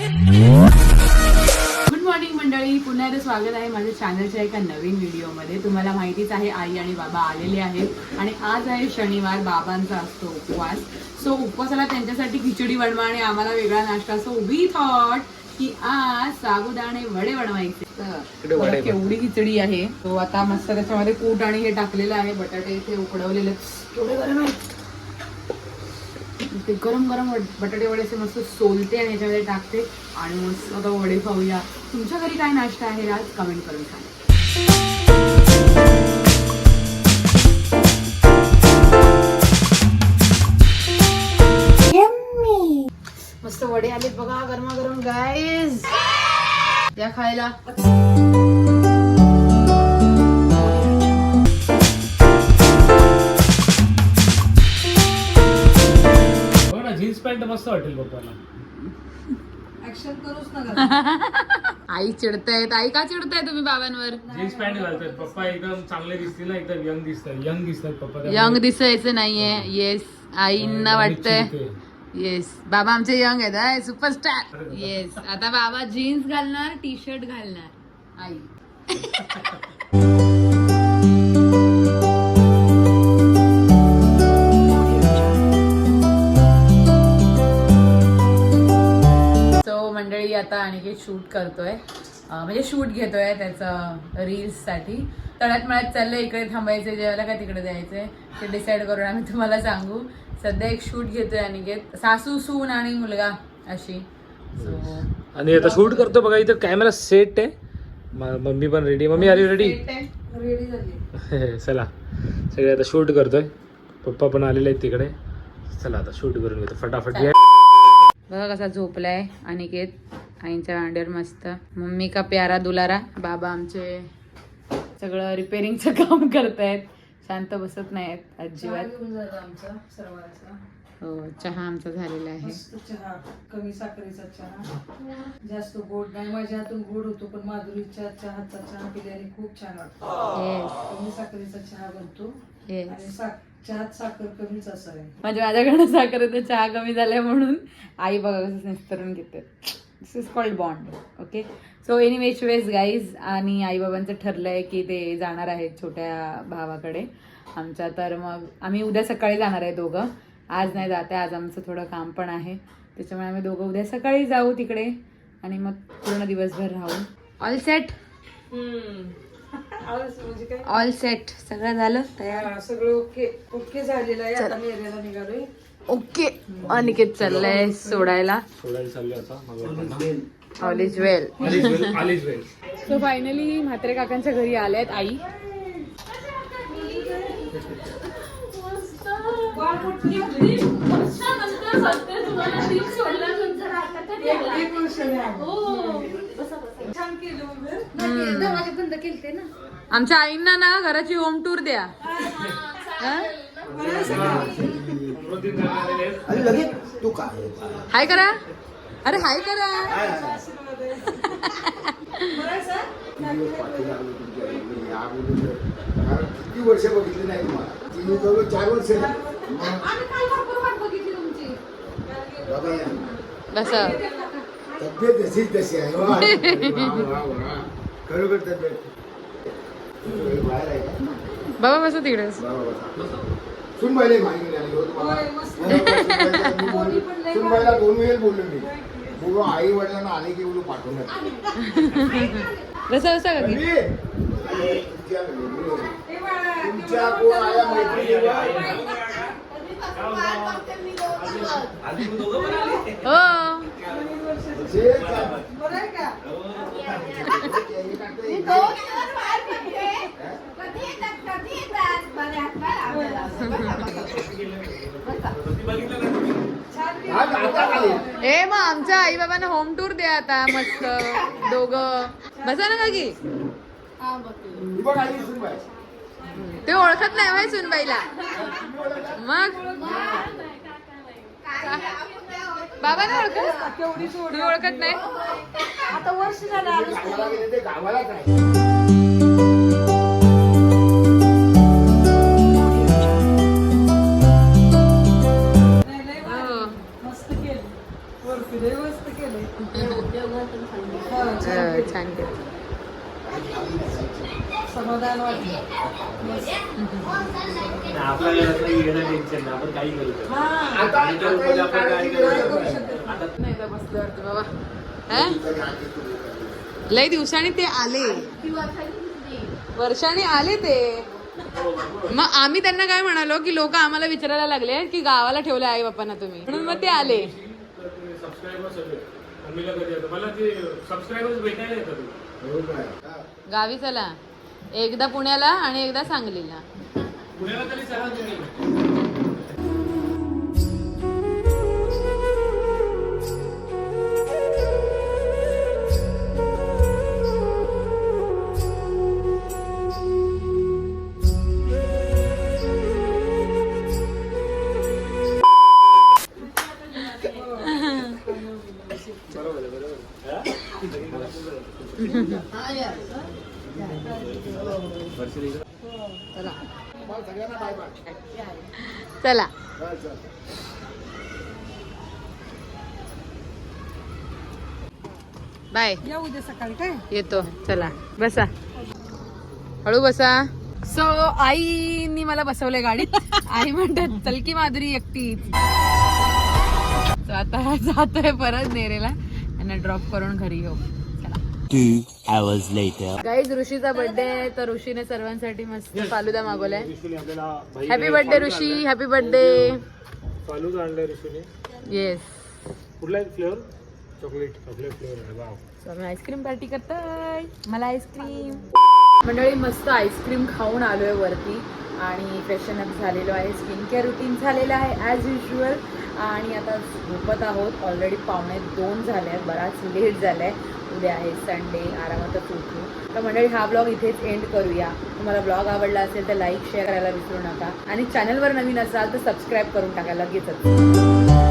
Good morning मंडळी पुन्हा एकदा स्वागत आहे माझ्या चॅनलच्या एका नवीन व्हिडिओमध्ये. तुम्हाला माहितीच आहे आई आणि बाबा आलेले आहेत आणि आज आहे शनिवार बाबांचा असतो उपवास. सो उपवासाला त्यांच्यासाठी खिचडी बनवा आणि आम्हाला वेगळा नाश्ता. सो वी थॉट की आज साबुदाणे वडे बनवायचे. केवढी खिचडी आहे. तो आता मस्त त्याच्यामध्ये कूट आणि हे टाकलेलं आहे. बटाटे इथे उकडवलेले आहेत. केवढे गरम आहेत ते गरम गरम बटाटे वडे असे मस्त सोलते आणि याच्यामध्ये टाकते. आणि मस्त आता वडे खाऊया. तुमच्या घरी काय नाश्ता आहे आज कमेंट करून सांगा. मस्त वडे आलेत बघा गरमागरम गाईज या खायला. जीन्स पॅन्ट मस्त वाटेल पप्पाला आई चिडतायत. आई का चिडताय तुम्ही बाबांवर? जीन्स पॅन्ट घालतात पप्पा एकदम चांगले दिसतील ना एकदम यंग दिसतात यंग दिसतात पप्पा. यंग दिसायचं नाहीये. येस आईंना वाटतंय. येस बाबा आमचे यंग आहेत. सुपरस्टार येस आता बाबा जीन्स घालणार टी शर्ट घालणार. आई. शूट करतोय म्हणजे शूट घेतोय त्याचं रील्ससाठी तळ्यात मळ्यात चाललंय इकडे थांबायचं जेवायला काय तिकडे जायचंय ते डिसाईड करून आम्ही तुम्हाला सांगू. सध्या एक शूट घेतोय अनिकेत सासू सून आणि मुलगा अशी. सो आणि आता शूट करतो बघा इथं कॅमेरा सेट आहे. मम्मी पण ready mummy are ready ready झाली. चला. सगळे आता शूट करतोय. पप्पा पण आलेले आहेत तिकडे. चला आता शूट करून घेतो. फटाफट घ्या बघा कसा झोपलाय अनिकेत. आईंच्या अंड्यावर मस्त. मम्मी का प्यारा दुलारा? बाबा आमचे सगळं रिपेअरिंगचं काम करतायत. शांत बसत नाहीत अजिबात. हो चहा आमचा झालेला आहे. चहा कमी साखरेचा चहा. जास्त गोड नाही माझ्या हातून गोड होतो पण माधुरीच्या चहाचा चहा पिल्याने खूप छान वाटतो. कमी साखरेचा चहा बनतो. आणि चहात साखर कमीच असावी म्हणजे माझ्याकडनं साखरेचा चहा कमी झालाय म्हणून आई बघा कसं निस्तरून घेते. This is called bond okay so anyways guys आणि आईबाबांचं ठरलंय की ते जाणार आहेत छोट्या भावाकडे आमच्या. तर मग आम्ही उद्या सकाळी जाणार आहे दोघं. आज नाही जाते आज आमचं थोडं काम पण आहे. त्याच्यामुळे आम्ही दोघं उद्या सकाळी जाऊ तिकडे आणि मग पूर्ण दिवसभर राहू. ऑल सेट ऑल सेट सगळं झालं? तयार सगळं ओके ओके झालेलं आहे. आता नेऱ्याला निघालोय. ओके. अनिकेत चाललंय सोडायला? सोडायला चाललो आता मग all is well so finally Mhatre काकांच्या घरी आल्यात आई. आमच्या आईंना ना घराची होम टूर द्या. हा? हाय करा अरे हाय करा किती वर्ष बघितली नाही तुम्हाला तिने जवळ चार वर्ष बाबा या. बस तब्येत जशी तशी आहे वा. वा, वा, वा. खरोखर तब्येत बाहेर आहे का बाबा बस तिकडे बाबा बसा. सुनबाईला हो तुम्हाला. होय, मस्त. सुनबाईला दोन वेळेस बोललो मी. बोललो आई वडिलांना आले की बोलू पाठवून बसा बसा का की? तुमच्या कोण आया हो. जे का- बरं आहे का आज आता आले. ए मग आमच्या आई बाबांना होम टूर द्या आता मस्त. दोघं. बसा ना का ही. ते ओळखत नाही होय सुनबाईला. मग? बाबा ना ओळखत? तुम्ही ओळखत नाही? आता वर्ष झालं बाबा. हं? लय दिवसांनी ते आले. वर्षाने आले ते. मग आम्ही त्यांना काय म्हणालो की लोक आम्हाला विचारायला लागले की गावाला ठेवले आई बापांना तुम्ही. म्हणून मग ते आले. सबस्क्रायबर सगळे मम्मीला कधी येतं मला ते सबस्क्रायबर्स भेटायला येतात तुला. हो काय? गावी चला एकदा पुण्याला आणि एकदा सांगलीला पुण्याला तरी चला तुम्ही चला. बाय. या उद्या सकाळी काय? येतो. चला. बसा. हळू बसा. सो आईनी मला बसवलंय गाडीत. आई म्हणतात चल की माधुरी एकटी आता जातोय परत नेरेला. त्यांना ड्रॉप करून घरी येऊ. गाईज ऋषीचा बर्थडे आहे तर ऋषीने सर्वांसाठी मस्त falooda मागवलाय. Happy birthday Rishi happy birthday falooda आणलाय. ऋषीने येस कुठला फ्लेवर? चॉकलेट चॉकलेट फ्लेवर आहे सो आम्ही आईस्क्रीम पार्टी करतोय. मला आईस्क्रीम. मंडळी मस्त आईस्क्रीम खाऊन आलोय वरती. आणि फ्रेशन अप झालेलो आहे. स्किन केअर रुटीन झालेलं आहे ॲज युजल आणि आता झोपत आहोत. ऑलरेडी पावणे दोन झाले आहेत. बराच लेट झाला आहे उद्या आहे संडे आरामातच उठू. तर मंडळी हा ब्लॉग इथेच एंड करूया. तुम्हाला ब्लॉग आवडला असेल तर लाईक शेअर करायला विसरू नका. आणि चॅनलवर नवीन असाल तर सबस्क्राईब करून टाका लगेचच.